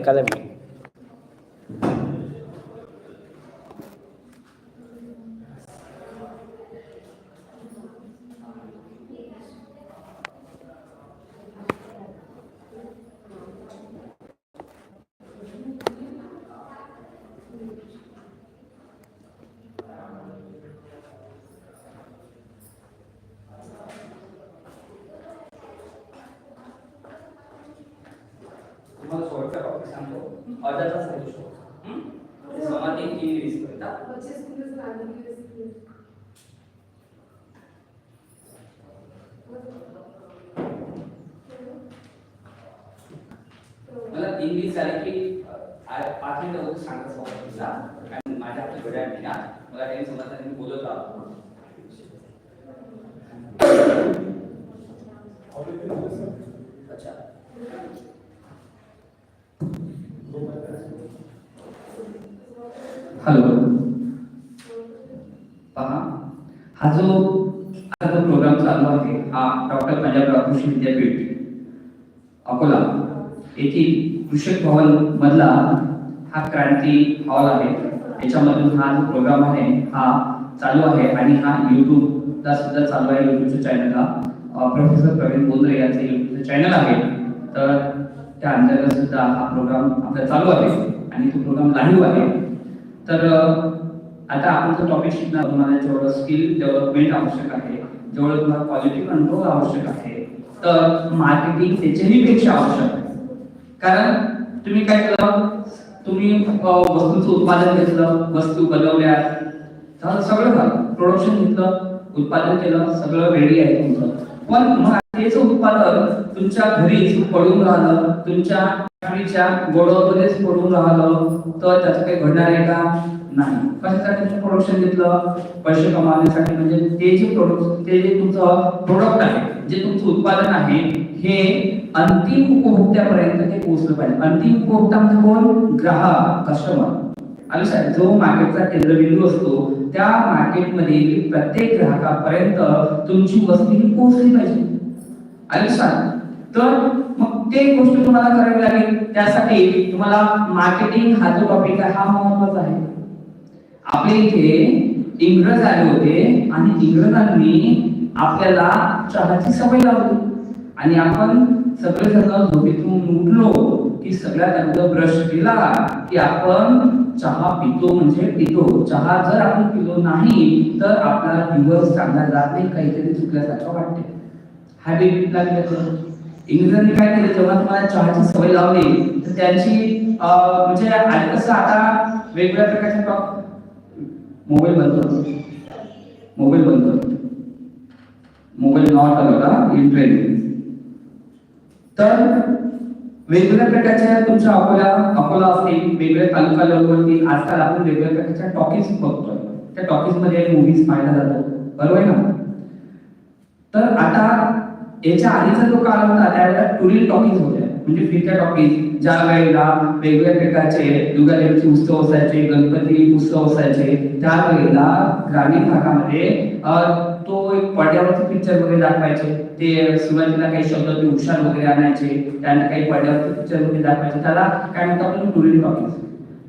academy. हा जो आता जो प्रोग्राम चालू आहे हा डॉक्टर पंजाबराव कृषी विद्यापीठ अकोला येथील कृषक भवन मधला हा क्रांती हॉल आहे. याच्यामधून हा जो प्रोग्राम आहे हा चालू आहे आणि हा युट्यूबला सुद्धा चालू आहे. युट्यूबच्या चॅनलला प्रोफेसर प्रवीण बोंद्रे यांचे युट्यूबचं चॅनल आहे. तर त्या अंतर्गत सुद्धा हा प्रोग्राम आपला चालू आहे आणि तो प्रोग्राम लाईव्ह आहे. तर आता आपण जो टॉपिक शिकणार तुम्हाला जेवढं स्किल डेव्हलपमेंट आवश्यक आहे जेवढं तुम्हाला क्वालिटी कंट्रोल आवश्यक आहे तर मार्केटिंग त्याच्याही पेक्षा आवश्यक आहे. कारण तुम्ही काय केलं? तुम्ही वस्तूचं उत्पादन घेतलं वस्तू बनवल्या झालं सगळं झालं. प्रोडक्शन घेतलं उत्पादन केलं सगळं रेडी आहे तुमचं. पण मग तेच उत्पादन तुमच्या घरीच पडून राहिलं तुमच्या फॅक्टरीच्या गोडाऊनमध्येच पडून राहिलं तर त्याचं काही घडणार आहे का? नाही. कशासाठी तुम्ही प्रोडक्शन घेतलं? पैसे कमावण्यासाठी. म्हणजे ते जे प्रोडक्ट ते जे तुमचं प्रोडक्ट आहे जे तुमचं उत्पादन आहे हे अंतिम उपभोक्त्यापर्यंत ते पोहोचलं पाहिजे. अंतिम उपभोक्ता म्हणजे कोण? ग्राहक कस्टमर आलं साहेब जो मार्केटचा केंद्रबिंदू असतो त्या मार्केटमध्ये प्रत्येक ग्राहकापर्यंत तुमची वस्तू ही पोहोचली पाहिजे. आलं साहेब तर मग ते गोष्ट तुम्हाला करावी लागेल. त्यासाठी तुम्हाला मार्केटिंग हा जो टॉपिक आहे हा महत्त्वाचा आहे. आपल्या इथे इंग्रज आले होते आणि इंग्रजांनी आपल्याला चहाची सवय लावली. आणि आपण सगळे जण झोपेतून उठलो की सगळ्यात अगोदर ब्रश केला की आपण चहा पितो म्हणजे पितो. चहा जर आपण पिलो नाही तर आपला दिवस चांगला जात नाही काहीतरी चुकल्यासारखं वाटते. हॅबिट लागली तर इंग्रजांनी काय केलं? जेव्हा तुम्हाला चहाची सवय लावली तर त्यांची म्हणजे आणि कसं आता वेगवेगळ्या प्रकारचे टॉप मोबाईल बंद मोबाईल बंद mobile not allowed in train तर वेगवेगळ्या प्रकारच्या तुमच्या अकोला अकोला असतील वेगवेगळ्या तालुका लेवलवरती आजकाल आपण वेगवेगळ्या प्रकारच्या टॉकीज बघतोय. त्या टॉकीजमध्ये मूवीज पाहायला जातो. बरोबर आहे ना? तर आता याच्या आधीचा जो काळ होता त्यावेळेला टुरिल टॉकीज होत्या. म्हणजे फिरत्या टॉकीज ज्या वेळेला वेगवेगळ्या प्रकारचे दुर्गादेवीचे उत्सव असायचे गणपती उत्सव असायचे त्यावेळेला ग्रामीण भागामध्ये तो एक पडद्यावरचे पिक्चर वगैरे दाखवायचे. ते सुरुवातीला काही शब्द ते उच्चार वगैरे आणायचे त्यांना काही पडद्यावरचे पिक्चर वगैरे दाखवायचे. त्याला काय म्हणतो आपण टॉकीज.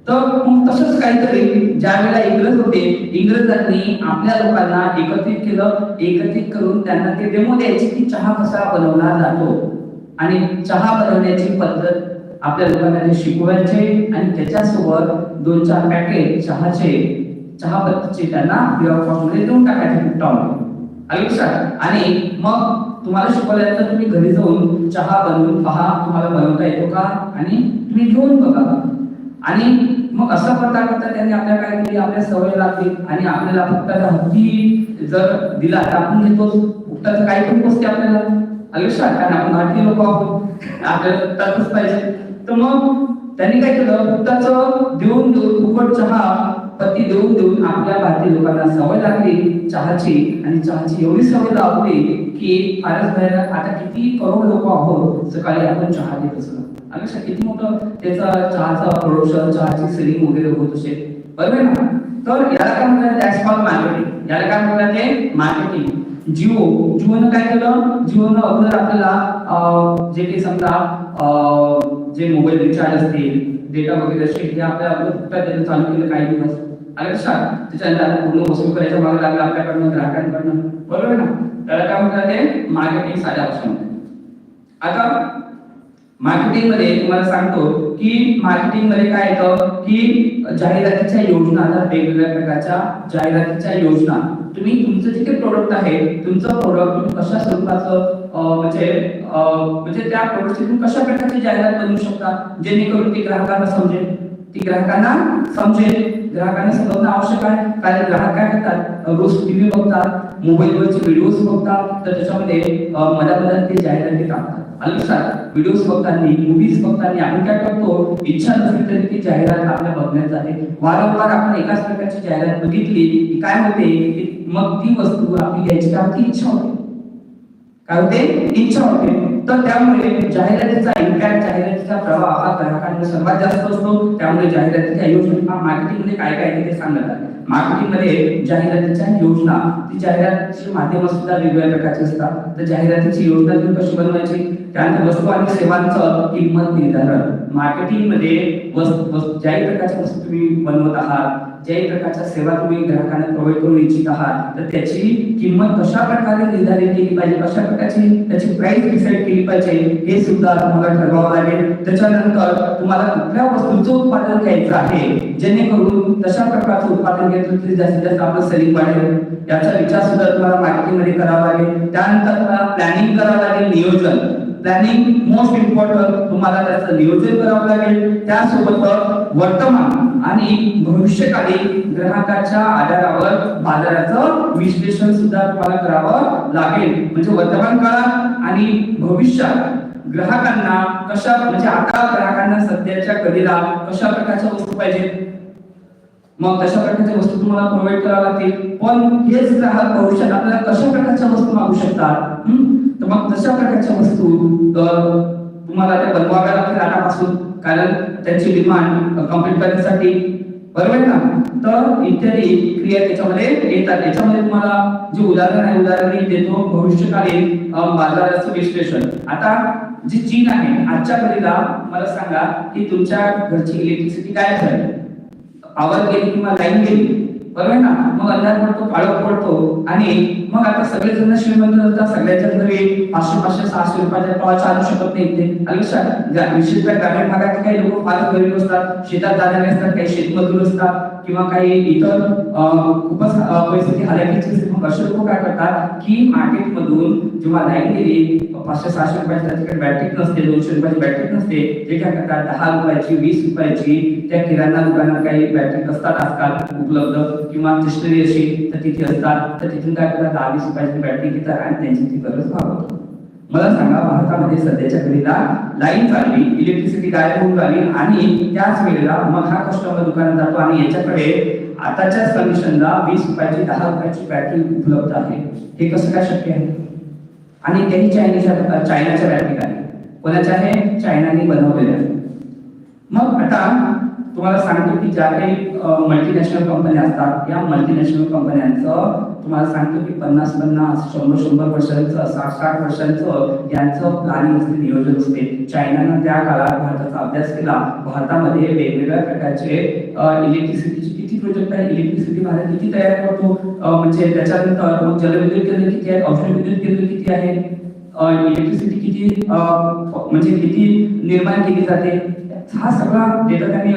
तर मग तसंच काहीतरी ज्या वेळेला इंग्रज होते इंग्रजांनी आपल्या लोकांना एकत्रित केलं एकत्रित करून त्यांना ते डेमो द्यायचे की चहा कसा बनवला जातो. आणि चहा बनवण्याची पद्धत आपल्या लोकांना ते शिकवायचे आणि त्याच्यासोबत दोन चार पॅकेट चहाचे चहा पत्तीचे त्यांना मध्ये देऊन टाकायचे टॉम आणि मग तुम्हाला शिकवल्यानंतर तुम्ही घरी जाऊन चहा बनवून पहा तुम्हाला बनवता येतो का? आणि तुम्ही घेऊन बघा. आणि मग असं करता करता त्यांनी आपल्या काय केली आपल्या सवय लागली आणि आपल्याला फुकटाचा हत्ती जर दिला तर आपण घेतो फुकटाचं काही पण पोचते आपल्याला आयुष्यात कारण आपण भारतीय लोक आहोत. आपल्याला फुकटाचंच पाहिजे. तर मग त्यांनी काय केलं? फुकटाचं देऊन देऊन फुकट चहा पत्ती देऊन देऊन आपल्या भारतीय लोकांना सवय लागली चहाची. आणि चहाची एवढी सवय लागली की फारच भयानक. आता किती करोड लोक आहोत सकाळी आपण चहा घेत असतो. आणि लक्षात किती मोठं त्याचा चहाचा प्रोडक्शन चहाची सेलिंग वगैरे होत असेल. बरोबर आहे ना? तर याला काय म्हणतात दॅट्स मार्केटिंग याला काय म्हणतात ते? मार्केटिंग जिओ. जिओनं काय केलं? जिओनं अगोदर आपल्याला जे काही समजा जे मोबाईल रिचार्ज असतील डेटा वगैरे असेल हे आपल्या अगोदर त्याचं चालू केलं? काही दिवस. आलं लक्षात त्याच्यानंतर पूर्ण वसूल करायच्या मागे लागलं आपल्याकडनं ग्राहकांकडनं. बरोबर आहे ना? त्याला काय म्हणतात ते? मार्केटिंग साध्या भाषेमध्ये आता मार्केटिंगमध्ये तुम्हाला सांगतो की मार्केटिंगमध्ये काय येतं की जाहिरातीच्या योजना आता वेगवेगळ्या प्रकारच्या जाहिरातीच्या योजना. तुम्ही तुमचं जे काही प्रोडक्ट आहे तुमचं प्रोडक्ट तुम्ही कशा स्वरूपाचं म्हणजे म्हणजे त्या प्रोडक्टची तुम्ही कशा प्रकारची जाहिरात बनवू शकता? जेणेकरून ती ग्राहकांना समजेल. ती ग्राहकांना समजेल. ग्राहकांना समजणं आवश्यक आहे. कारण ग्राहक काय करतात? रोज टीव्ही बघतात मोबाईलवरचे व्हिडिओज बघतात. तर त्याच्यामध्ये अं, मधामधात ते जाहिराती टाकतात. लक्षात व्हिडिओज बघताना मूवीज बघताना आपण काय करतो? इच्छा नसली तरी ती जाहिरात आपल्या बघण्यात जाते. वारंवार आपण एकाच प्रकारची जाहिरात बघितली की काय होते? की मग ती वस्तू आपली घ्यायची का ती इच्छा होते. काय होते? इच्छा होते. तर त्यामुळे जाहिरातीचा इम्पॅक्ट जाहिरातीचा प्रभाव हा ग्राहकांना सर्वात जास्त असतो. त्यामुळे जाहिरातीच्या योजना मार्केटिंगमध्ये काय काय ते सांगत आहे मार्केटिंगमध्ये जाहिरातीच्या योजना ती जाहिरातीची माध्यम सुद्धा वेगवेगळ्या प्रकारची असतात. तर जाहिरातीची योजना तुम्ही कशी बनवायची? त्यानंतर वस्तू आणि सेवांचं किंमत निर्धारण. मार्केटिंगमध्ये वस्तू ज्याही प्रकारच्या वस्तू तुम्ही बनवत आहात ज्याही प्रकारच्या सेवा तुम्ही ग्राहकांना प्रोव्हाइड करू इच्छित आहात तर त्याची किंमत कशा प्रकारे निर्धारित केली पाहिजे कशा प्रकारची त्याची प्राइस डिसाईड केली पाहिजे हे सुद्धा तुम्हाला ठरवावं लागेल. त्याच्यानंतर तुम्हाला कुठल्या वस्तूचं उत्पादन घ्यायचं आहे जेणेकरून तशा प्रकारचं उत्पादन घेतलं तरी जास्तीत जास्त आपलं सेलिंग वाढेल. याचा विचार सुद्धा तुम्हाला मार्केटिंगमध्ये करावा लागेल. त्यानंतर तुम्हाला प्लॅनिंग करावं लागेल नियोजन. प्लॅनिंग मोस्ट इम्पॉर्टंट तुम्हाला त्याचं नियोजन करावं लागेल. त्यासोबत वर्तमान आणि भविष्यकाली ग्राहकाच्या आधारावर बाजाराचं विश्लेषण सुद्धा तुम्हाला करावं लागेल. म्हणजे वर्तमान काळात आणि भविष्यात ग्राहकांना कशा म्हणजे आता ग्राहकांना सध्याच्या कधीला कशा प्रकारच्या वस्तू पाहिजे मग तशा प्रकारच्या वस्तू तुम्हाला प्रोव्हाइड कराव्या लागतील. पण हेच ग्राहक भविष्यात आपल्याला कशा प्रकारच्या वस्तू मागू शकतात? तर मग तशा प्रकारच्या वस्तू तुम्हाला त्या बनवाव्या लागतील आतापासून. कारण त्यांची डिमांड कंप्लीट करण्यासाठी बरोबर आहे ना? तर इत्यादी क्रिया त्याच्यामध्ये येतात. याच्यामध्ये तुम्हाला जे उदाहरण आहे उदाहरण देतो. भविष्यकालीन बाजाराचं विश्लेषण. आता जी चीन आहे आजच्या घडीला मला सांगा की तुमच्या घरची इलेक्ट्रिसिटी काय झाली. पॉवर गेली किंवा लाईन गेली. बरोबर ना? मग अंधार पडतो काळोख पडतो. आणि मग आता सगळेजण श्रीमंत होतात सगळ्याच्या घरी पाचशे पाचशे सहाशे रुपयाचा टॉर्च आणू शकत नाही ते. आणि लक्षात विशेषतः ग्रामीण भागात काही लोक फारच गरीब असतात शेतात जाणारे असतात काही शेतमजूर असतात. किंवा काही इतर खूपच पैसे परिस्थिती मग असे लोक काय करतात की मार्केटमधून जेव्हा लाईन गेली पाचशे सहाशे रुपयाची त्याच्याकडे बॅटरी नसते दोनशे रुपयाची बॅटरी नसते ते काय करतात दहा रुपयाची वीस रुपयाची त्या किराणा दुकानात काही बॅटरी असतात आजकाल उपलब्ध किंवा स्टेशनरी अशी तर तिथे असतात तर तिथून काय करतात दहा वीस रुपयाची बॅटरी घेतात आणि त्यांची ती गरज भागवतात. मला सांगा भारतामध्ये सध्याच्या घडीला लाईन चालली इलेक्ट्रिसिटी गायब होऊन राहिली आणि त्याच वेळेला मग हा कस्टमर दुकानात जातो आणि याच्याकडे आताच्याच कंडिशनला वीस रुपयाची दहा रुपयाची बॅटरी उपलब्ध आहे. हे कसं काय शक्य आहे? आणि त्याही चायनीच्या चायनाच्या बॅटरी आहे कोणाच्या आहे? चायनाने बनवलेल्या. मग आता तुम्हाला सांगतो की ज्या काही मल्टीनॅशनल कंपन्या असतात या मल्टीनॅशनल कंपन्यांचं तुम्हाला सांगतो की पन्नास पन्नास शंभर शंभर वर्षांचं साठ साठ वर्षांचं यांचं प्लॅनिंग असते नियोजन असते. चायनानं त्या काळात भारताचा अभ्यास केला. भारतामध्ये वेगवेगळ्या प्रकारचे इलेक्ट्रिसिटीचे किती प्रोजेक्ट आहे? इलेक्ट्रिसिटी भारत किती तयार करतो? म्हणजे त्याच्यानंतर मग जलविद्युत केंद्र किती आहे? औषध विद्युत केंद्र किती आहे? इलेक्ट्रिसिटी किती म्हणजे किती निर्माण केली जाते? हा सगळा डेटा त्यांनी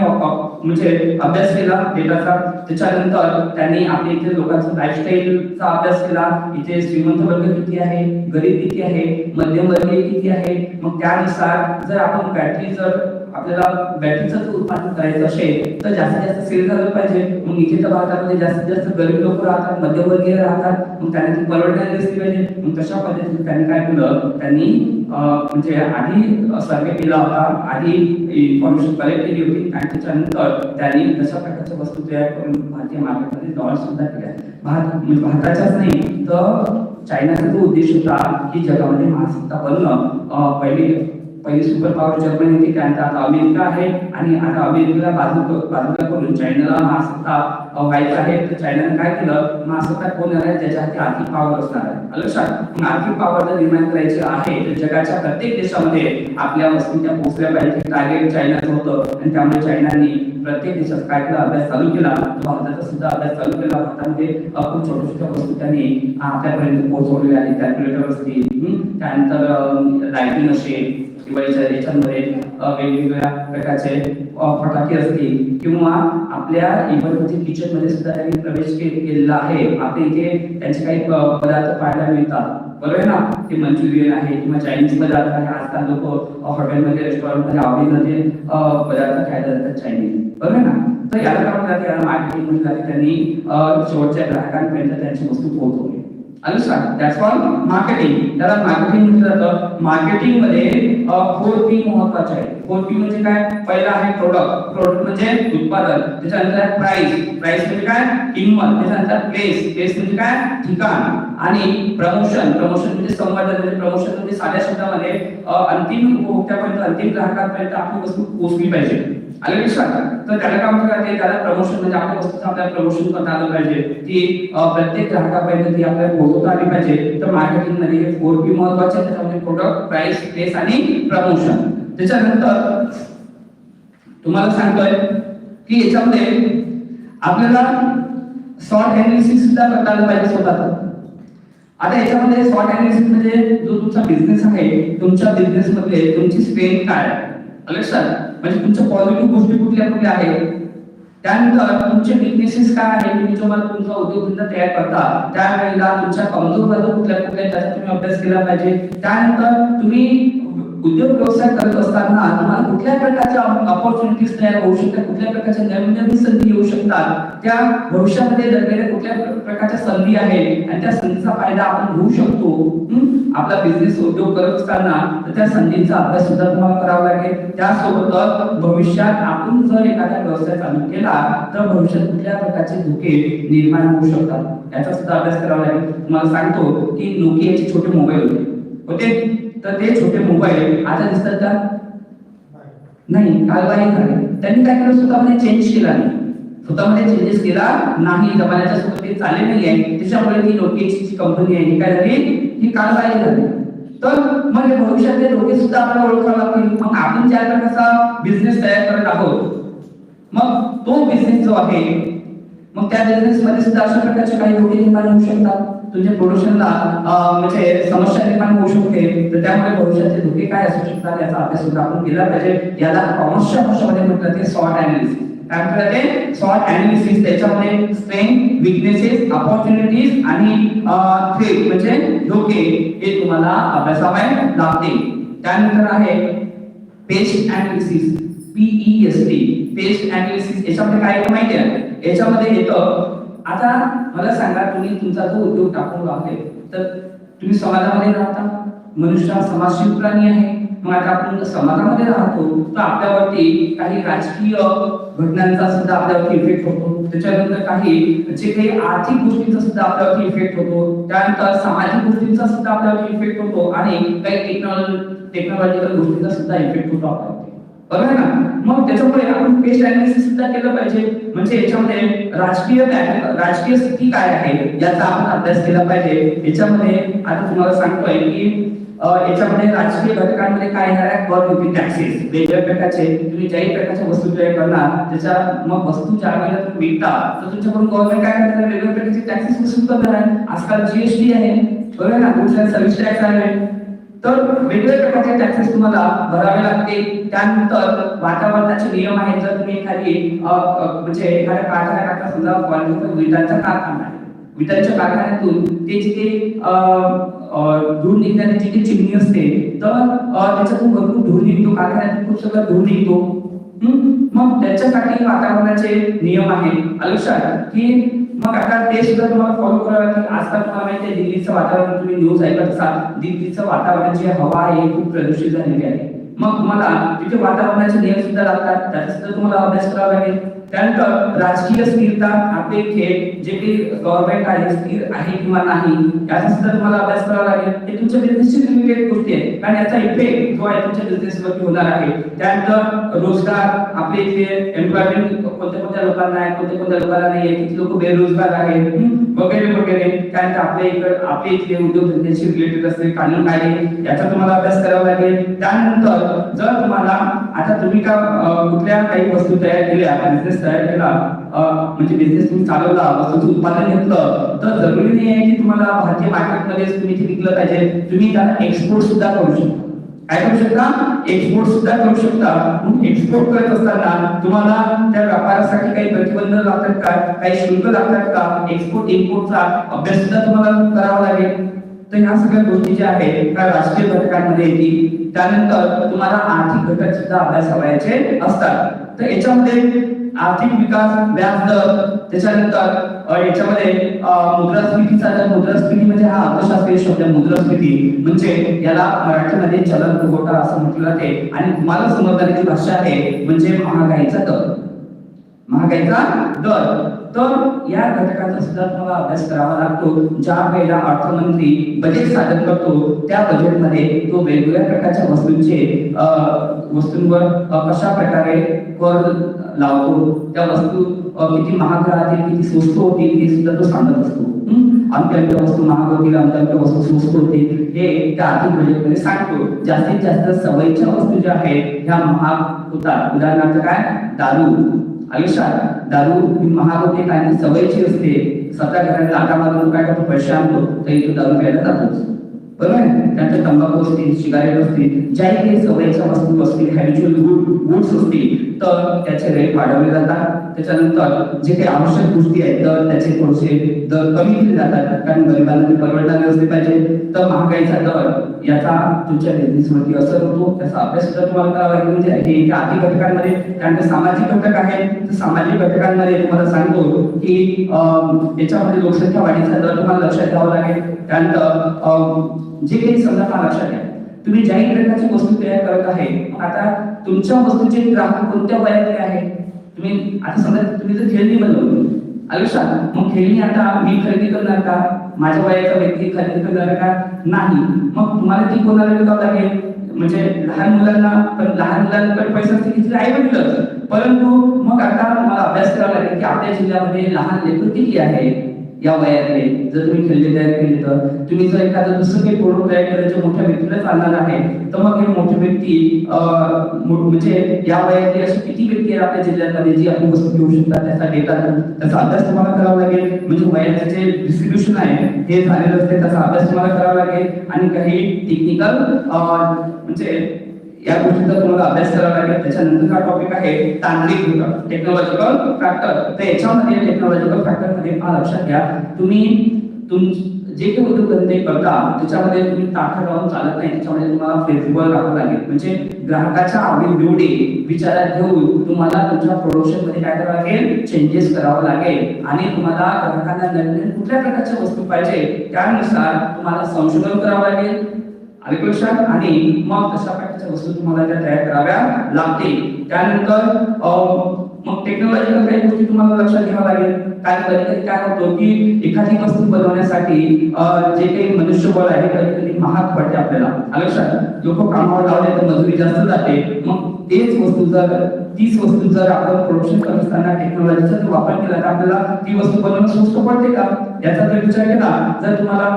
म्हणजे अभ्यास केला डेटाचा त्याच्यानंतर त्यांनी आपल्या इथे लोकांचा लाईफस्टाईलचा अभ्यास केला. इथे श्रीमंत वर्ग किती आहे? गरीब किती आहे? मध्यमवर्गीय किती आहे? मग त्यानुसार जर आपण बॅटरी जर आपल्याला बॅटरीचं जर उत्पादन करायचं असेल तर जास्तीत जास्त सेल झालं पाहिजे. मग इथे तर भारतामध्ये जास्तीत जास्त गरीब लोक राहतात मध्यमवर्गीय राहतात. मग त्यांना ती परवडणारी दिसली पाहिजे. मग तशा पद्धतीने त्यांनी काय केलं? त्यांनी म्हणजे आधी सर्वे केला होता. आधी इन्फॉर्मेशन कलेक्ट केली होती. आणि त्याच्यानंतर त्यांनी तशा प्रकारच्या वस्तू तयार करून भारतीय मार्केटमध्ये लॉन्च सुद्धा केल्या. भारत म्हणजे भारताच्याच नाही तर चायनाचा जो उद्देश होता की जगामध्ये महासत्ता बनणं पहिली पहिले पहिली सुपर पॉवर जर्मनी होती त्यानंतर आता अमेरिका आहे. आणि आता अमेरिकेला बाजू बाजूला करून चायनाला महासत्ता व्हायचं आहे. तर चायनाने काय केलं? महासत्ता कोण आहे? त्याच्या हाती आर्थिक पॉवर असणार आहे. लक्षात? मग आर्थिक पॉवर जर निर्माण करायची आहे तर जगाच्या प्रत्येक देशामध्ये आपल्या वस्तू त्या पोहोचल्या पाहिजे. टार्गेट चायनाचं होतं. आणि त्यामुळे चायनाने प्रत्येक देशात काय केला अभ्यास चालू केला भारताचा सुद्धा अभ्यास चालू केला भारतामध्ये खूप छोट्या छोट्या वस्तू त्यांनी आपल्यापर्यंत पोहोचवलेल्या आहेत कॅल्क्युलेटर असतील त्यानंतर लायटिंग असेल दिवाळीच्या याच्यामध्ये वेगवेगळ्या प्रकारचे फटाके असतील किंवा आपल्या इव्हन किचनमध्ये सुद्धा त्यांनी प्रवेश केलेला आहे. आपल्या इथे त्यांचे काही पदार्थ पाहायला मिळतात. बरोबर आहे ना? ते मंचुरियन आहे किंवा चायनीज पदार्थ आहे. आजकाल लोक हॉटेलमध्ये रेस्टॉरंटमध्ये आवडीमध्ये पदार्थ खायला जातात चायनीज ना? तर याला काय म्हणतात? याला मार्केटिंग म्हणतात. त्यांनी शेवटच्या ग्राहकांपर्यंत त्यांची वस्तू पोहोचवली. अनुसार दॅट्स मार्केटिंग त्याला मार्केटिंग म्हटलं जातं. मार्केटिंगमध्ये फोर पी महत्त्वाचे आहे फोर पी म्हणजे काय? पहिला आहे प्रोडक्ट प्रोडक्ट म्हणजे उत्पादन. त्याच्यानंतर आहे प्राइस प्राइस म्हणजे काय? किंमत. त्याच्यानंतर प्लेस प्लेस म्हणजे काय? ठिकाण. आणि प्रमोशन प्रमोशन म्हणजे संवर्धन. म्हणजे प्रमोशन म्हणजे साध्या शब्दामध्ये अंतिम उपभोक्त्यापर्यंत अंतिम ग्राहकांपर्यंत आपली वस्तू पोहोचली पाहिजे. आलं लक्षात तर त्याला काय म्हणतात ते त्याला प्रमोशन म्हणजे आपल्या वस्तूचं आपल्याला प्रमोशन करता आलं पाहिजे. ती प्रत्येक ग्राहकापर्यंत ती आपल्याला पोहोचवता आली पाहिजे. तर मार्केटिंगमध्ये हे फोर पी महत्त्वाचे त्याच्यामध्ये प्रोडक्ट प्राइस प्लेस आणि प्रमोशन त्याच्यानंतर तुम्हाला सांगतोय की याच्यामध्ये आपल्याला शॉर्ट अनालिसिस सुद्धा करता आलं पाहिजे स्वतःच. आता याच्यामध्ये शॉर्ट अनालिसिस म्हणजे जो तुमचा बिझनेस आहे तुमच्या बिझनेस मध्ये तुमची स्ट्रेंथ काय? आहे लक्षात म्हणजे तुमच्या पॉझिटिव्ह गोष्टी कुठल्या कुठल्या आहेत? त्यानंतर तुमचे विकनेसेस काय आहे तुम्ही जेव्हा तुमचा उद्योगधंदा तयार करता त्यावेळेला तुमच्या कमजोर बाजू कुठल्या कुठल्या त्याचा तुम्ही अभ्यास केला पाहिजे. त्यानंतर तुम्ही उद्योग व्यवसाय करत असताना तुम्हाला कुठल्या प्रकारच्या ऑपॉर्च्युनिटीज तयार होऊ शकतात कुठल्या प्रकारच्या नवीन नवीन संधी येऊ शकतात त्या भविष्यामध्ये जगलेल्या कुठल्या प्रकारच्या संधी आहेत आणि त्या संधीचा फायदा आपण घेऊ शकतो. आपला बिझनेस उद्योग करत असताना तर त्या संधीचा अभ्यास सुद्धा तुम्हाला करावा लागेल. त्यासोबतच भविष्यात आपण जर एखादा व्यवसाय चालू केला तर भविष्यात कुठल्या प्रकारचे धोके निर्माण होऊ शकतात? याचा सुद्धा अभ्यास करावा लागेल. तुम्हाला सांगतो की नोकियाचे छोटे मोबाईल होते. होते? तर ते छोटे मोबाईल आता दिसतात का? नाही कालबाही झाले. त्यांनी काय केलं? स्वतःमध्ये चेंज केला नाही. स्वतःमध्ये चेंजेस केला नाही. जमान्याच्या सोबत ते चालले नाही आहे त्याच्यामुळे ती नोकियाची कंपनी आहे. ही काय झाली? ही कालबाही झाली. तर मग हे भविष्यातले लोक सुद्धा आपल्याला ओळखावं लागतील. मग आपण ज्या प्रकारचा बिझनेस तयार करत आहोत मग तो बिझनेस जो आहे मग त्या बिझनेस मध्ये सुद्धा अशा प्रकारचे काही लोक निर्माण होऊ शकतात? तुमच्या प्रोडक्शनला म्हणजे समस्या निर्माण होऊ शकते. तर त्यामुळे भविष्याचे धोके काय असू शकतात याचा अभ्यास सुद्धा आपण केला पाहिजे. याला कॉमर्सच्या भाषेमध्ये म्हटलं ते सॉर्ट अनालिसिस काय म्हटलं ते? सॉर्ट अनालिसिस त्याच्यामध्ये स्ट्रेंथ विकनेसेस अपॉर्च्युनिटीज आणि थ्रेट म्हणजे धोके हे तुम्हाला अभ्यासावे लागते त्यानंतर आहे PEST analysis P E S T PEST analysis याच्यामध्ये काय माहिती आहे? याच्यामध्ये येतं आता मला सांगा तुम्ही तुमचा जो उद्योग टाकून आहे तर तुम्ही समाजामध्ये राहता? मनुष्य समाजशील प्राणी आहे. मग आता आपण समाजामध्ये राहतो तर आपल्यावरती काही राजकीय घटनांचा सुद्धा आपल्यावरती इफेक्ट होतो. त्याच्यानंतर काही जे काही आर्थिक गोष्टींचा सुद्धा आपल्यावरती इफेक्ट होतो. त्यानंतर सामाजिक गोष्टींचा सुद्धा आपल्यावरती इफेक्ट होतो. आणि काही टेक्नॉलॉजी टेक्नॉलॉजिकल गोष्टींचा सुद्धा इफेक्ट होतो आपल्यावरती. बरोबर ना. मग त्याच्यामुळे आपण पेस्ट अनालिसिस सुद्धा केलं पाहिजे. म्हणजे याच्यामध्ये राजकीय राजकीय स्थिती काय आहे याचा आपण अभ्यास केला पाहिजे. याच्यामध्ये आता तुम्हाला सांगतोय की याच्यामध्ये राजकीय घटकांमध्ये काय येणार आहे? कर होती टॅक्सेस वेगवेगळ्या प्रकारचे तुम्ही ज्याही प्रकारच्या वस्तू तयार करणार त्याच्या मग वस्तू ज्या वेळेला तुम्ही विकता तर तुमच्याकडून गव्हर्नमेंट काय करणार वेगवेगळ्या प्रकारचे टॅक्सेस वसूल करणार आहे. आजकाल जीएसटी आहे. बरोबर ना गुड्स अँड सर्व्हिस टॅक्स आहे तर वेगवेगळ्या प्रकारचे टॅक्सेस तुम्हाला भरावे लागते त्यानंतर वातावरणाचे नियम आहेत. जर तुम्ही एखादी म्हणजे एखाद्या कारखान्यात टाकता समजा for विटांचा कारखाना आहे. विटांच्या कारखान्यातून ते जिथे धूर निघण्याची जिथे चिमणी असते तर त्याच्यातून भरपूर धूर निघतो. कारखान्यातून खूप सगळं धूर निघतो. मग त्याच्यासाठी वातावरणाचे नियम आहेत. लक्षात की मग आता ते सुद्धा तुम्हाला फॉलो करावं लागेल. आजकाल तुम्हाला माहिती आहे दिल्लीचं वातावरण तुम्ही न्यूज ऐकत असाल. दिल्लीचं वातावरण जे हवा आहे खूप प्रदूषित झालेली आहे. मग तुम्हाला तिथे वातावरणाचे नियम सुद्धा लागतात. त्याचा सुद्धा तुम्हाला अभ्यास करावा लागेल. त्यानंतर राजकीय स्थिरता आपले खेळ जे काही गव्हर्नमेंट आहे स्थिर आहे किंवा नाही याचा सुद्धा तुम्हाला अभ्यास करावा लागेल. हे तुमच्या बिझनेसची रिलेटेड गोष्टी आहे कारण याचा इफेक्ट जो आहे तुमच्या बिझनेसवरती होणार आहे. त्यानंतर रोजगार आपले इथे एम्प्लॉयमेंट कोणत्या कोणत्या लोकांना आहे कोणत्या कोणत्या लोकांना नाही आहे किती लोक बेरोजगार आहेत वगैरे वगैरे. त्यानंतर आपल्या इकडे आपले इथले उद्योग धंद्याशी रिलेटेड असते कानून कायदे याचा तुम्हाला अभ्यास करावा लागेल. त्यानंतर जर तुम्हाला आता तुम्ही का कुठल्या काही वस्तू तयार केल्या बिझनेस तयार केला. म्हणजे बिझनेस तुम्ही चालवला वस्तूचं उत्पादन घेतलं तर जरुरी नाही आहे की तुम्हाला भारतीय मार्केटमध्ये तुम्ही ते विकलं पाहिजे. तुम्ही त्याला एक्सपोर्ट सुद्धा करू शकता. काय करू शकता? एक्सपोर्ट सुद्धा करू शकता. एक्सपोर्ट करत असताना तुम्हाला त्या व्यापारासाठी काही प्रतिबंध लागतात का? काही शुल्क लागतात का? एक्सपोर्ट इम्पोर्टचा अभ्यास सुद्धा तुम्हाला करावा लागेल. तर ह्या सगळ्या गोष्टी ज्या आहेत त्या राष्ट्रीय घटकांमध्ये येतील. त्यानंतर तुम्हाला आर्थिक घटक सुद्धा अभ्यासावयाचे असतात. तर याच्यामध्ये आर्थिक विकास व्याज दर त्याच्यानंतर याच्यामध्ये मुद्रास्फीतीचा दर मुद्रास्फीती म्हणजे हा अर्थशास्त्रीय शब्द आहे, मुद्रास्फीती. म्हणजे याला मराठीमध्ये चलन फुगवटा असं म्हटलं जाते. आणि तुम्हाला समजणारी भाषा आहे म्हणजे महागाईचा दर. महागाईचा दर. तर या घटकाचा सुद्धा तुम्हाला अभ्यास करावा लागतो. ज्या वेळेला अर्थमंत्री बजेट सादर करतो त्या बजेटमध्ये तो वेगवेगळ्या प्रकारच्या वस्तूंचे वस्तूंवर कशा प्रकारे कर लावतो त्या वस्तू किती महाग राहतील किती स्वस्त होतील हे सुद्धा तो सांगत असतो. अंत्यंत वस्तू महाग होतील अंत्यंत वस्तू स्वस्त होतील हे त्या आर्थिक बजेटमध्ये सांगतो. जास्तीत जास्त सवयीच्या वस्तू ज्या आहेत ह्या महाग होतात. उदाहरणार्थ काय? दारू. आयुष्यात दारू ही महाग होते कारण सवयीची असते. स्वतः घरात लाटा मारून काय करतो? पैसे आणतो. तरी तो दारू प्यायला जातोच बरोबर आहे? त्यानंतर तंबाखू असतील सिगारेट असतील ज्याही काही सवयीच्या वस्तू असतील हॅबिच्युअल गुड गुड्स असतील तर त्याचे रेट वाढवले जातात. त्याच्यानंतर जे काही आवश्यक गोष्टी आहेत तर त्याचे थोडेसे दर कमी केले जातात. कारण गरिबांना ते परवडणारे असले पाहिजे. तर महागाईचा दर याचा तुमच्या बिझनेसवरती असर होतो. त्याचा अभ्यास सुद्धा तुम्हाला करावा लागेल. म्हणजे हे एका आर्थिक घटकांमध्ये कारण सामाजिक घटक आहे तर सामाजिक घटकांमध्ये तुम्हाला सांगतो की याच्यामध्ये लोकसंख्या वाढीचा दर तुम्हाला लक्षात घ्यावा लागेल. त्यानंतर जे काही समजा लक्षात घ्या. तुम्ही ज्याही प्रकारची वस्तू तयार करत आहे मग आता तुमच्या वस्तूचे ग्राहक कोणत्या वयातले आहे तुम्ही आता समजा तुम्ही जर खेळणी बनवली आयुष्यात मग खेळणी आता मी खरेदी करणार का? माझ्या वयाचा व्यक्ती खरेदी करणार का? नाही. मग तुम्हाला ती कोणाला विकावं लागेल? म्हणजे लहान मुलांना पण लहान मुलांकडे पैसा असते तिथे आई वडीलच परंतु मग आता मला अभ्यास करावा लागेल की आपल्या जिल्ह्यामध्ये लहान लेकर किती आहे या वयातले. जर तुम्ही खेळले तयार केले तर. तुम्ही जर एखादं दुसरं काही प्रोडक्ट तयार करायचं मोठ्या व्यक्तीला चालणार आहे तर मग हे मोठे व्यक्ती म्हणजे या वयातली अशी किती व्यक्ती आहेत आपल्या जिल्ह्यामध्ये जी आपण वस्तू घेऊ शकतात त्याचा डेटा त्याचा अभ्यास तुम्हाला करावा लागेल. म्हणजे वयाचे जे डिस्ट्रीब्युशन आहे हे झालेलं असते त्याचा अभ्यास तुम्हाला करावा लागेल. आणि काही टेक्निकल म्हणजे या गोष्टीचा तुम्हाला अभ्यास करावा लागेल. त्याच्यानंतर हा टॉपिक आहे तांत्रिक घटक. टेक्नॉलॉजिकल फॅक्टर तर याच्यामध्ये टेक्नॉलॉजिकल फॅक्टरमध्ये हा लक्षात घ्या. तुम्ही तुम जे काही उद्योगधंदे करता त्याच्यामध्ये तुम्ही ताठा लावून चालत नाही. त्याच्यामध्ये तुम्हाला फ्लेक्झिबल राहावं लागेल. म्हणजे ग्राहकाच्या आवडीनिवडी विचारात घेऊन तुम्हाला तुमच्या प्रोडक्शनमध्ये काय करावं लागेल? चेंजेस करावं लागेल. आणि तुम्हाला ग्राहकांना नवीन कुठल्या प्रकारच्या वस्तू पाहिजे त्यानुसार तुम्हाला संशोधन करावं लागेल. आणि का आणि मग तशा प्रकारच्या वस्तू तुम्हाला त्या तयार कराव्या लागतील? त्यानंतर मग टेक्नॉलॉजी काही गोष्टी तुम्हाला लक्षात घ्याव्या लागेल. काय कधी कधी काय होतो की एखादी वस्तू बनवण्यासाठी जे काही मनुष्यबळ आहे कधी कधी महाग पडते आपल्याला. आलं लक्षात? लोक कामावर लावले तर मजुरी जास्त जाते. मग तेच वस्तू जर तीच वस्तू जर आपण प्रोडक्शन करत असताना टेक्नॉलॉजीचा जर वापर केला तर आपल्याला ती वस्तू बनवणं स्वस्त पडते का? याचा जर विचार केला जर तुम्हाला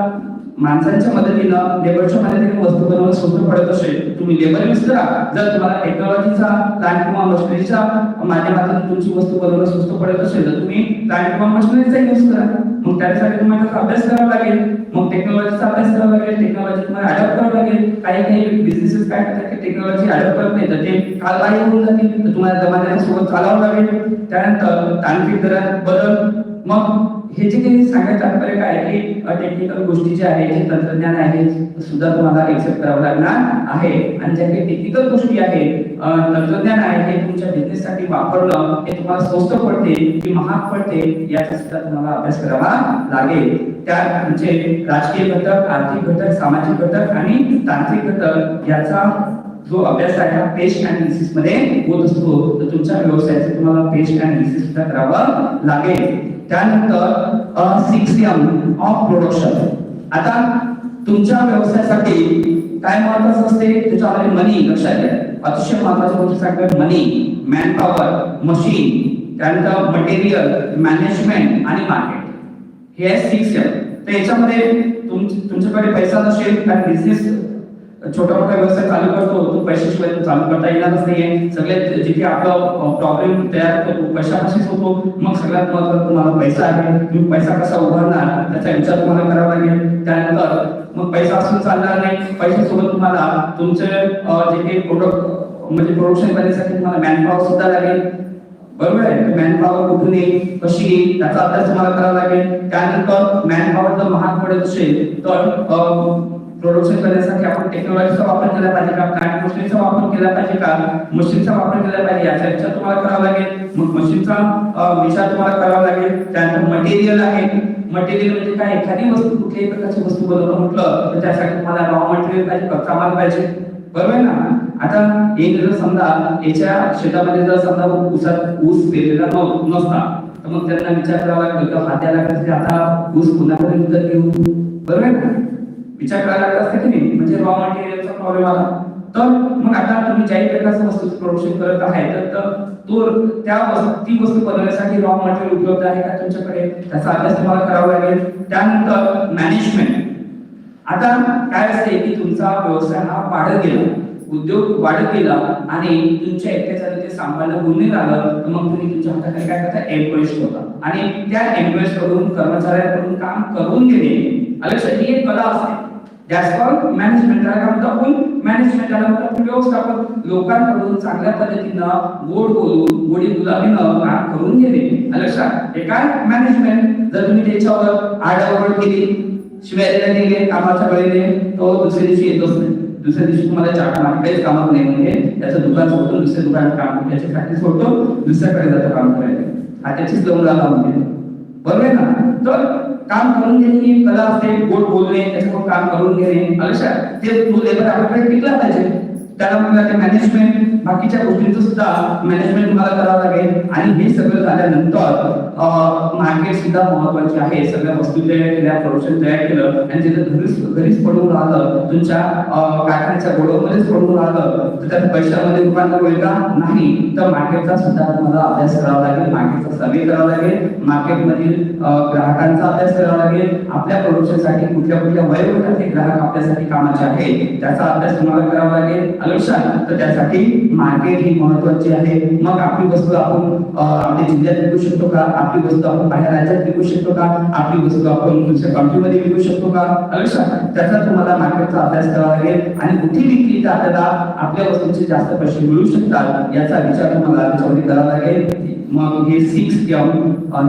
माणसांच्या मदतीनं लेबरच्या मदतीने वस्तू बनवणं स्वस्त पडत असेल तुम्ही लेबर युज करा. जर तुम्हाला टेक्नॉलॉजीचा प्लांट किंवा मशिनरीच्या माध्यमातून तुमची वस्तू बनवणं स्वस्त पडत असेल तर तुम्ही प्लांट किंवा मशिनरीचा युज करा. मग त्यासाठी तुम्हाला अभ्यास करावा लागेल. मग टेक्नॉलॉजीचा अभ्यास करावा लागेल. टेक्नॉलॉजी तुम्हाला अडॉप्ट करावं लागेल. काही काही बिझनेसेस काय करतात की टेक्नॉलॉजी अडॉप्ट करत नाही तर ते कालबाह्य होऊन जातील. तर तुम्हाला जमान्यासोबत चालावं लागेल. त्यानंतर तांत्रिक दरात बदल. मग हे जे काही सांगण्यात तात्पर्य काय की टेक्निकल गोष्टी जे आहे जे तंत्रज्ञान आहे सुद्धा तुम्हाला एक्सेप्ट करावं लागणार आहे. आणि ज्या काही टेक्निकल गोष्टी आहेत तंत्रज्ञान आहे हे तुमच्या बिझनेस साठी वापरलं हे तुम्हाला स्वस्त पडते की महाग पडते याचा सुद्धा तुम्हाला अभ्यास करावा लागेल. त्या म्हणजे राजकीय घटक आर्थिक घटक सामाजिक घटक आणि तांत्रिक घटक याचा जो अभ्यास आहे हा पेस्ट अनालिसिसमध्ये होत असतो. तर तुमच्या व्यवसायाचं तुम्हाला पेस्ट अनालिसिस सुद्धा करावं लागेल. त्यानंतर सिक्स एम ऑफ प्रोडक्शन आता तुमच्या व्यवसायासाठी काय महत्वाचं असते? त्याच्यामध्ये मनी लक्षात घ्या. अतिशय महत्वाची गोष्ट सांगतात मनी मॅन पॉवर मशीन त्यानंतर मटेरियल मॅनेजमेंट आणि मार्केट हे आहे सिक्स एम तर याच्यामध्ये तुम- तुमच्याकडे पैसा नसेल कारण बिझनेस छोटा मोठा व्यवसाय चालू करतो तो पैशाशिवाय चालू करता येणारच नाहीये. सगळ्यात जिथे आपला प्रॉब्लेम तयार होतो पैशापाशीच होतो. मग सगळ्यात महत्वाचं तुम्हाला पैसा आहे. तुम्ही पैसा कसा उभारणार त्याचा विचार तुम्हाला करावा लागेल. त्यानंतर मग पैसा असून चालणार नाही. पैशासोबत तुम्हाला तुमचे जे काही प्रोडक्ट म्हणजे प्रोडक्शन करण्यासाठी तुम्हाला मॅनपॉवर सुद्धा लागेल. बरोबर आहे? मॅन पॉवर कुठून येईल कशी येईल त्याचा अभ्यास तुम्हाला करावा लागेल. त्यानंतर मॅन पॉवर जर महाग पडत असेल तर प्रोडक्शन करण्यासाठी आपण टेक्नॉलॉजीचा वापर केला पाहिजे का? प्लांट मशीनचा वापर केला पाहिजे का? मशीनचा वापर केला पाहिजे. याचा विचार तुम्हाला करावा लागेल. मग मशीनचा विचार तुम्हाला करावा लागेल. त्यानंतर मटेरियल आहे. मटेरियल म्हणजे काय? एखादी वस्तू कुठल्याही प्रकारची वस्तू बनवतो म्हटलं तर त्यासाठी तुम्हाला रॉ मटेरियल पाहिजे कच्चा माल पाहिजे. बरोबर आहे ना? आता एक जर समजा याच्या शेतामध्ये जर समजा ऊसात ऊस पेरलेला नसता तर मग त्यांना विचार करावा लागतो का हात्याला कसं आता ऊस पुन्हा घेऊ. बरोबर आहे ना? विचार करायला लागत असते की नाही? म्हणजे रॉ मटेरियलचा प्रॉब्लेम आला. तर मग आता तुम्ही ज्याही प्रकारचं वस्तूचं प्रोडक्शन करत आहे तर तो त्या वस्तू ती वस्तू बनवण्यासाठी रॉ मटेरियल उपलब्ध आहे का तुमच्याकडे? त्याचा अभ्यास तुम्हाला करावा लागेल. त्यानंतर मॅनेजमेंट आता काय असते की तुमचा व्यवसाय हा वाढत गेला. उद्योग वाढत गेला आणि तुमच्या एकट्याचा ते सांभाळणं गुन्हे झालं तर मग तुम्ही तुमच्या हाताखाली काय करता? एम्प्लॉईज होता. आणि त्या एम्प्लॉईजकडून कर्मचाऱ्यांकडून काम करून घेणे. अलक्ष ही एक कला असते. That's called management. त्याला काय म्हणतो आपण. मॅनेजमेंट त्याला म्हणतो आपण व्यवस्थापन लोकांकडून चांगल्या पद्धतीनं गोड बोलून गोडी गुलाबीनं काम करून घेणे लक्षात हे काय? मॅनेजमेंट जर तुम्ही त्याच्यावर आडावड केली शिवाय दिले कामाच्या वेळेने तो दुसऱ्या दिवशी येतोच नाही. दुसऱ्या दिवशी तुम्हाला चाट काहीच कामात नाही. म्हणजे त्याचं दुकान सोडतो दुसऱ्या दुकानात काम त्याची प्रॅक्टिस सोडतो दुसऱ्याकडे जातो काम करायला. हा त्याचीच लावून म्हणजे बरोबर ना? तर काम करून घेणे ही कला असते गोड बोलणे त्याच्याकडून काम करून घेणे अलशा ते तू लेबर आपल्याकडे टिकला पाहिजे. त्याला ते मॅनेजमेंट बाकीच्या गोष्टींचं सुद्धा मॅनेजमेंट तुम्हाला करावं लागेल. आणि हे सगळं झाल्यानंतर मार्केट सुद्धा महत्त्वाचे आहे. सगळ्या वस्तू तयार केल्या प्रोडक्शन तयार केलं. आणि तिथं घरीच घरीच पडून राहिलं तुमच्या कारखान्याच्या गोडवमध्येच पडून राहिलं तर त्यात पैशामध्ये रूपांतर होईल का? नाही. तर मार्केटचा सुद्धा तुम्हाला अभ्यास करावा लागेल. मार्केटचा सर्वे करावा लागेल. मार्केटमधील ग्राहकांचा अभ्यास करावा लागेल. आपल्या प्रोडक्शनसाठी कुठल्या कुठल्या वयोगटाचे ग्राहक आपल्यासाठी कामाचे आहेत त्याचा अभ्यास तुम्हाला करावा लागेल. अनुसार तर त्यासाठी मार्केट ही महत्वाची आहे. मग आपली वस्तू आपण आपल्या जिल्ह्यात विकू शकतो का? आपली वस्तू आपण बाहेर राज्यात विकू शकतो का? आपली वस्तू आपण दुसऱ्या कंट्रीमध्ये विकू शकतो का? अनुसार त्याचा तुम्हाला मार्केटचा अभ्यास करावा लागेल. आणि कुठे विकली तर आपल्याला आपल्या वस्तूंचे जास्त पैसे मिळू शकतात याचा विचार तुम्हाला त्याच्यामध्ये करावा लागेल. मग हे सिक्स एम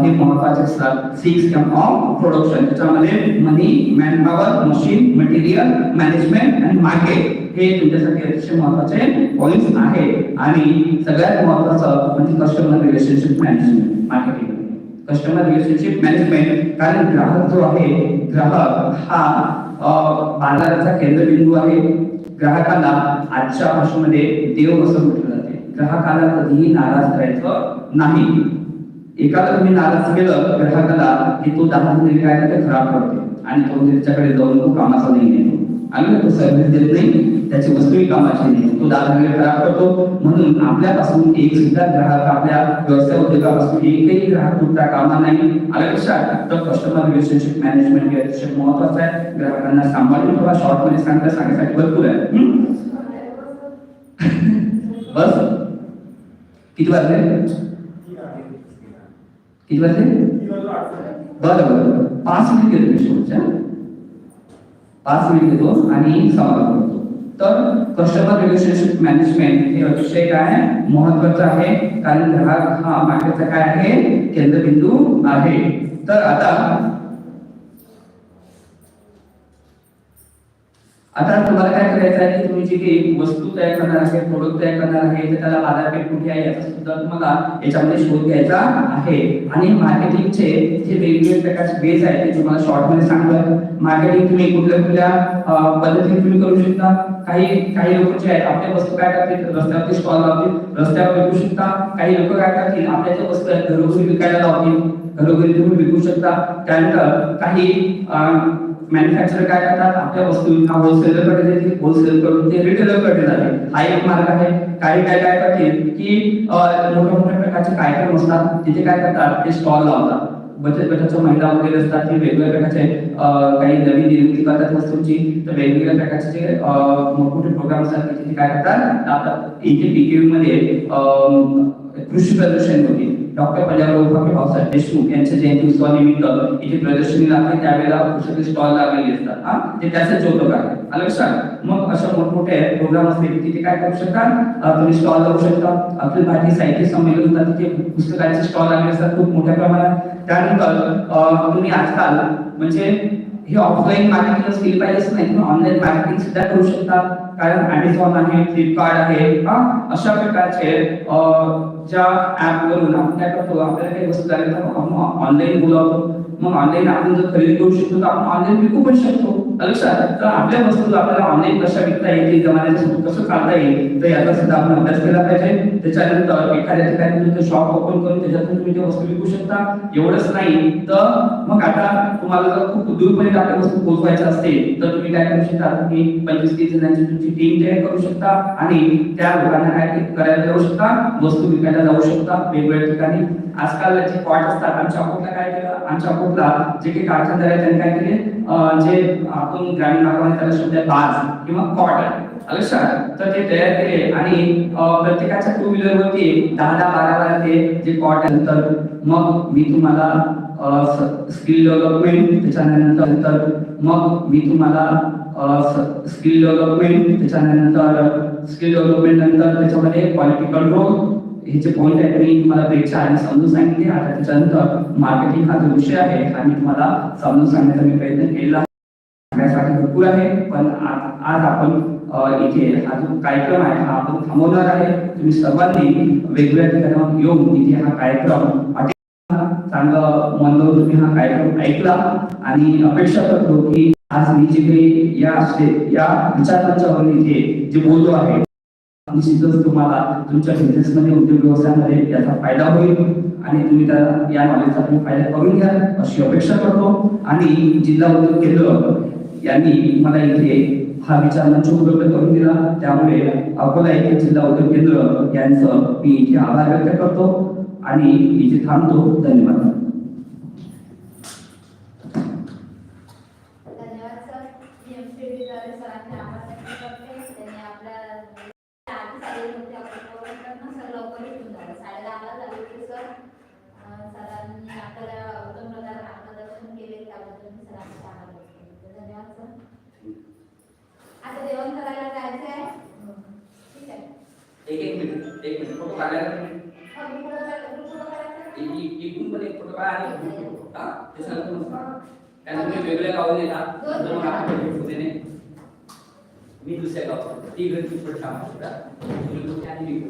हे महत्त्वाचे असतात. सिक्स एम ऑफ प्रोडक्शन त्याच्यामध्ये money man power machine material management आणि मार्केट हे तुमच्यासाठी अतिशय महत्त्वाचे पॉईंट आहे आणि सगळ्यात महत्वाचं म्हणजे customer relationship management marketing customer relationship management कारण ग्राहक जो आहे ग्राहक हा बाजाराचा केंद्रबिंदू आहे. ग्राहकाला आजच्या भाषेमध्ये देव असं म्हटलं जाते? ग्राहकाला कधीही नाराज करायचं नाही. एकाला तुम्ही नाराज केलं ग्राहकाला की तो दहा दिले काय करते खराब करते आणि तो त्याच्याकडे जाऊन तो कामाचा नाही आम्ही तो सर्व्हिस देत नाही. त्याची वस्तू कामाची नाही. तो दहा दिले खराब करतो. म्हणून आपल्यापासून एक सुद्धा ग्राहक आपल्या व्यवसाय उद्योगापासून एकही ग्राहक तुटता कामा नाही. आलं लक्षात तर कस्टमर रिलेशनशिप मॅनेजमेंट हे अतिशय महत्वाचं आहे. ग्राहकांना सांभाळून ठेवा. शॉर्टमध्ये सांगता सांगण्यासाठी भरपूर आहे. बस. किती वाजले? किती वाजले? बरं बरं. पाच मिनिट गेले शेवटच्या पाच मिनिट घेतो आणि समाप्त करतो. तर कस्टमर रिलेशनशिप मॅनेजमेंट हे अतिशय काय महत्वाचं आहे. कारण ग्राहक हा मार्केटचा काय आहे? केंद्रबिंदू आहे. तर आता आता तुम्हाला काय करायचं आहे की तुम्ही जी काही वस्तू तयार करणार आहे प्रोडक्ट तयार करणार आहे तर त्याला बाजारपेठ कुठे आहे याचा सुद्धा तुम्हाला याच्यामध्ये शोध घ्यायचा आहे. आणि मार्केटिंगचे जे वेगवेगळे प्रकारचे बेस आहेत ते तुम्हाला शॉर्टमध्ये सांगतोय. मार्केटिंग तुम्ही कुठल्या कुठल्या पद्धतीने तुम्ही करू शकता. काही काही लोक जे आहेत आपल्या वस्तू काय करतील? रस्त्यावरती स्टॉल लावतील. रस्त्यावर विकू शकता. काही लोक काय करतील? आपल्या ज्या वस्तू आहेत घरोघरी विकायला लावतील. घरोघरी तुम्ही विकू शकता. त्यानंतर काही मॅन्युफॅक्चर काय करतात? आपल्या वस्तू होलसेलरकडे देतील होलसेल करून ते रिटेलरकडे जाते हा एक मार्ग आहे. काही काय काय करतील की मोठ्या मोठ्या प्रकारचे कार्यक्रम असतात तिथे काय करतात? ते स्टॉल लावतात. बचत गटाच्या महिला वगैरे असतात ते वेगवेगळ्या प्रकारचे काही नवीन निर्मिती करतात वस्तूंची. तर वेगवेगळ्या प्रकारचे जे मोठमोठे प्रोग्राम असतात तिथे काय करतात? आता इथे पीकेयू मध्ये कृषी प्रदर्शन होते. डॉक्टर पंजाबराव उपाखे भाऊसाहेब देशमुख यांच्या जयंती उत्सवानिमित्त इथे प्रदर्शनी लागते त्यावेळेला पुस्तके स्टॉल लागलेले असतात. हा? ते त्याचं चौकट आहे आलं लक्षात मग अशा मोठमोठे प्रोग्राम असते की तिथे काय करू शकता? तुम्ही स्टॉल लावू शकता. अखिल भारतीय साहित्य संमेलन होतात तिथे पुस्तकांचे स्टॉल लागले असतात. खूप मोठ्या प्रमाणात. त्यानंतर तुम्ही आजकाल म्हणजे हे ऑफलाईन मार्केटिंग केली पाहिजे असं नाही. तुम्ही ऑनलाईन मार्केटिंग सुद्धा करू शकता. कारण अमेझॉन आहे फ्लिपकार्ट आहे. हा? अशा प्रकारचे च्या ज्या आपण काय करतो आपल्याला काही वस्तू लागली तर आपण ऑनलाईन बोलावतो. मग ऑनलाईन आपण जर खरेदी करू शकतो तर आपण ऑनलाईन विकू पण शकतो. लक्षात तर आपल्या वस्तू आपल्याला ऑनलाईन कशा विकता येईल जमान्याच्या कसं काढता येईल तर याचा सुद्धा आपण अभ्यास केला पाहिजे. त्याच्यानंतर एखाद्या ठिकाणी तुम्ही शॉप ओपन करून त्याच्यातून तुम्ही त्या वस्तू विकू शकता. एवढंच नाही तर मग आता तुम्हाला जर खूप दूरपर्यंत आपल्या वस्तू पोहोचवायच्या असतील तर तुम्ही काय करू शकता? तुम्ही पंचवीस तीस जणांची तुमची टीम तयार करू शकता आणि त्या लोकांना काय करायला जाऊ शकता वस्तू विकायला जाऊ शकता वेगवेगळ्या ठिकाणी. आजकाल जे पॉट असतात. आमच्या अकोटला काय केलं? आमच्या अकोटला जे काही कारखानदार आहेत त्यांनी काय केले? जे आपण ग्रामीण भागामध्ये त्याला सुद्धा आहे बाज किंवा कॉट आहे. लक्षात तर ते तयार केले आणि प्रत्येकाच्या टू व्हीलर वरती दहा दहा बारा बारा ते जे कॉट आहे नंतर मग मी तुम्हाला स्किल डेव्हलपमेंट त्याच्यानंतर नंतर मग मी तुम्हाला स्किल डेव्हलपमेंट त्याच्यानंतर स्किल डेव्हलपमेंट नंतर त्याच्यामध्ये क्वालिटी कंट्रोल हे जे पॉईंट आहेत मी तुम्हाला ब्रेकच्या आधी समजून सांगितले. आता त्याच्यानंतर मार्केटिंग हा जो विषय आहे हा मी तुम्हाला समजून सांगण्याचा मी प्रयत्न केला करण्यासाठी भरपूर आहे. पण आज आपण इथे हा जो कार्यक्रम आहे. हा आपण थांबवणार आहे. तुम्ही सर्वांनी वेगवेगळ्या ठिकाणावर येऊन इथे हा कार्यक्रम चांगलं मन लावून तुम्ही हा कार्यक्रम ऐकला. आणि अपेक्षा करतो की आज मी जे काही या या विचारांच्यावर इथे जे बोलतो आहे निश्चितच तुम्हाला तुमच्या बिझनेसमध्ये उद्योग व्यवसायामध्ये याचा फायदा होईल. आणि तुम्ही त्या या नॉलेजचा तुम्ही फायदा करून घ्या अशी अपेक्षा करतो. आणि जिल्हा उद्योग केंद्र यांनी मला इथे हा विचार मंच उपलब्ध करून दिला. त्यामुळे अकोला येथील जिल्हा उद्योग केंद्र यांचं मी इथे आभार व्यक्त करतो आणि इथे थांबतो. धन्यवाद. धन्यवाद आपल्याला उत्तम प्रकारे मार्गदर्शन केले त्याबद्दल मी सरांचे आभार व्यक्त करते धन्यवाद सर आता जेवण करायला जायचं आहे ठीक आहे एक एक मिनिट फोटो काढल्यानंतर पण एक फोटो काढा आणि फोटो हा? कारण तुम्ही वेगळ्या गावाला येतात नंतर मग आपण फोटो देणे मी दुसऱ्या गावात ती गणपती फोटो टाकू शकता आणि मी